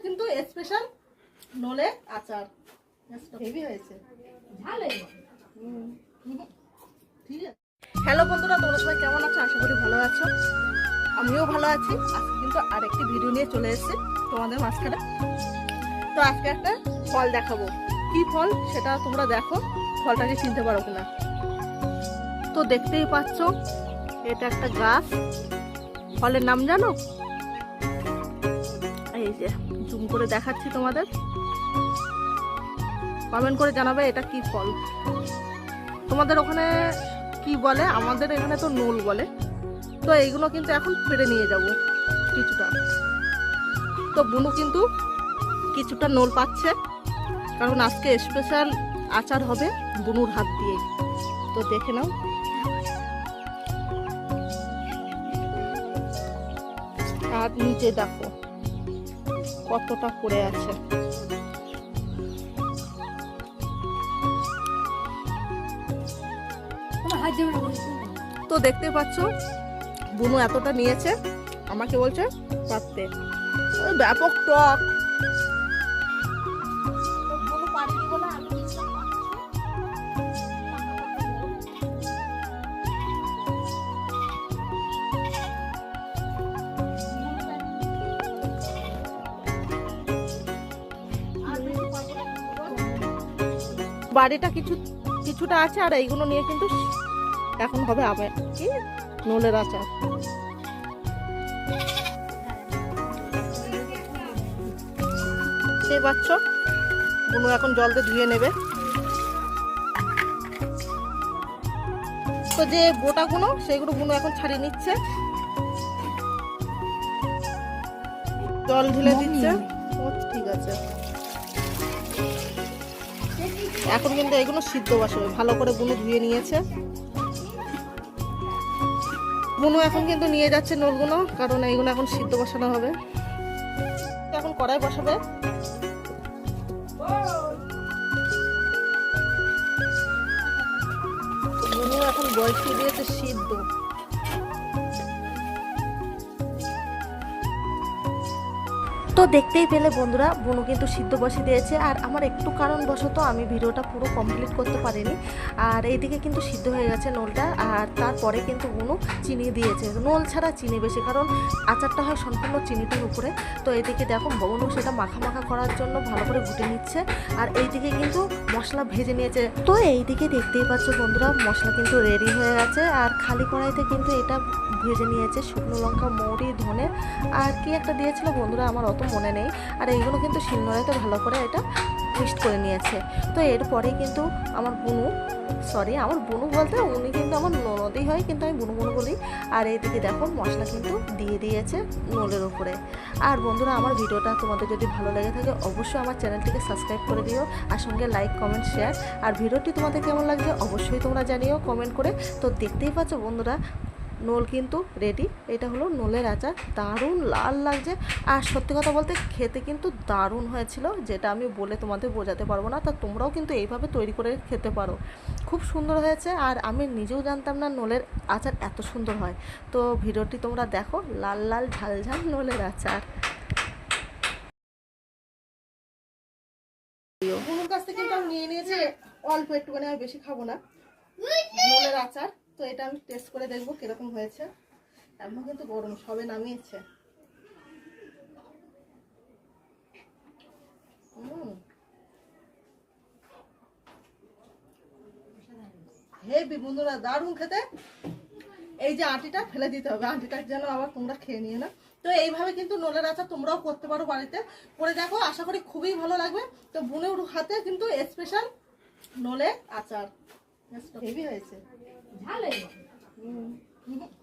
কিন্তু স্পেশাল নলে আচার। হেভি হয়েছে। হ্যালো বন্ধুরা, তোমরা সবাই কেমন আছো? আশা করি ভালো আছো। আমিও ভালো আছি। আজকে কিন্তু আরেকটি ভিডিও নিয়ে চলে এসেছি তোমাদের মাঝখানে। তো আজকে একটা ফল দেখাবো। কি ফল সেটা তোমরা দেখো, ফলটাকে চিনতে পারো কিনা। তো দেখতেই পাচ্ছ, এটা একটা গাছ। ফলের নাম জানো? এই যে, জুম করে দেখাচ্ছি তোমাদের। কমেন্ট করে জানাবে এটা কি ফল। তোমাদের ওখানে কি বলে? আমাদের এখানে তো নোল বলে। তো এইগুলো কিন্তু এখন পেরে নিয়ে যাব কিছুটা। তো বুনু কিন্তু কিছুটা নোল পাচ্ছে। কারণ আজকে স্পেশাল আচার হবে বুনুর হাত দিয়ে। তো দেখে নাও। আর নিচে দেখো। কতটা পড়ে আছে। তো দেখতে পাচ্ছ বুনু এতটা নিয়েছে আমাকে বলছে পারতে। ব্যাপক টক। বাড়িটা কিছু কিছুটা আছে আর এইগুলো নিয়ে কিন্তু এখন হবে আবে কি? নলের আচার। সে পাচ্ছ বুনু এখন জল দিয়ে ধুয়ে নেবে। তো যে বোটাগুলো সেগুলো বুনু এখন ছাড়িয়ে নিচ্ছে। জল ঢেলে দিচ্ছে। ঠিক আছে। এখন কিন্তু এগুলো সিদ্ধ বসাবে ভালো করে বুনু ধুয়ে নিয়েছে। বুনু এখন কিন্তু নিয়ে যাচ্ছে নোলগুলো, কারণ এইগুলো এখন সিদ্ধ বসানো হবে। এখন কড়াই বসাবে। বুনু এখন বয়সিয়ে দিয়েছে সিদ্ধ। তো দেখতেই পেলে বন্ধুরা, বুনু কিন্তু সিদ্ধ বসে দিয়েছে। আর আমার একটু কারণবশত আমি ভিডিওটা পুরো কমপ্লিট করতে পারিনি। আর এইদিকে কিন্তু সিদ্ধ হয়ে গেছে নোলটা, আর তারপরে কিন্তু বুনু চিনি দিয়েছে। নোল ছাড়া চিনি বেশি, কারণ আচারটা হয় সম্পূর্ণ চিনিটার উপরে। তো এদিকে দেখো, বুনু সেটা মাখা মাখা করার জন্য ভালো করে ঘুটে নিচ্ছে। আর এইদিকে কিন্তু মশলা ভেজে নিয়েছে। তো এইদিকে দেখতেই পাচ্ছ বন্ধুরা, মশলা কিন্তু রেডি হয়ে গেছে। আর খালি কড়াইতে কিন্তু এটা ভেজে নিয়েছে শুকনো লঙ্কা, মৌরি, ধনে। আর কি একটা দিয়েছিল বন্ধুরা, আমার অত মনে নেই। আর এইগুলো কিন্তু শিলনোড়াতে ভালো করে এটা মিক্সড করে নিয়েছে। তো এরপরে কিন্তু আমার বুনু সরি আমার বুনু বলতে উনি কিন্তু আমার ননদই হয়, কিন্তু আমি বুনু বুনু বলি। আর এইদিকে দেখো মশলা কিন্তু দিয়ে দিয়েছে নোলের উপরে। আর বন্ধুরা, আমার ভিডিওটা তোমাদের যদি ভালো লেগে থাকে, অবশ্যই আমার চ্যানেলটিকে সাবস্ক্রাইব করে দিও আর সঙ্গে লাইক কমেন্ট শেয়ার আর ভিডিওটি তোমাদের কেমন লাগছে, অবশ্যই তোমরা জানিও কমেন্ট করে। তো দেখতেই পাচ্ছ বন্ধুরা নোল কিন্তু রেডি এটা হলো নোলের আচার। দারুণ লাল লাগছে। আর সত্যি কথা বলতে খেতে কিন্তু দারুণ হয়েছিল যেটা আমি বলে তোমাদের বোঝাতে পারব না। তা তোমরাও কিন্তু এইভাবে তৈরি করে খেতে পারো। খুব সুন্দর হয়েছে। আর আমি নিজেও জানতাম না নোলের আচার এত সুন্দর হয়। তো ভিডিওটি তোমরা দেখো লাল লাল ঝাল ঝাল নোলের আচার। বুনুর কাছ থেকে কিন্তু আমি নিয়ে নিয়েছি অল্প একটুখানি আমি বেশি খাব না। নোলের আচার। তো এটা আমি টেস্ট করে দেখব কীরকম হয়েছে। এমন কিন্তু গরম, সবে নামিয়েছে। হেবি বন্ধুরা, দারুণ খেতে। এই যে আটিটা ফেলে দিতে হবে, আটিটা যেন আবার তোমরা খেয়ে নিয়ে না। তো এইভাবে কিন্তু নোলের আচার তোমরাও করতে পারো বাড়িতে। করে দেখো, আশা করি খুবই ভালো লাগবে। তো বুনের হাতে কিন্তু স্পেশাল নোলে আচার। হেভি হয়েছে। হুম, ঠিক আছে।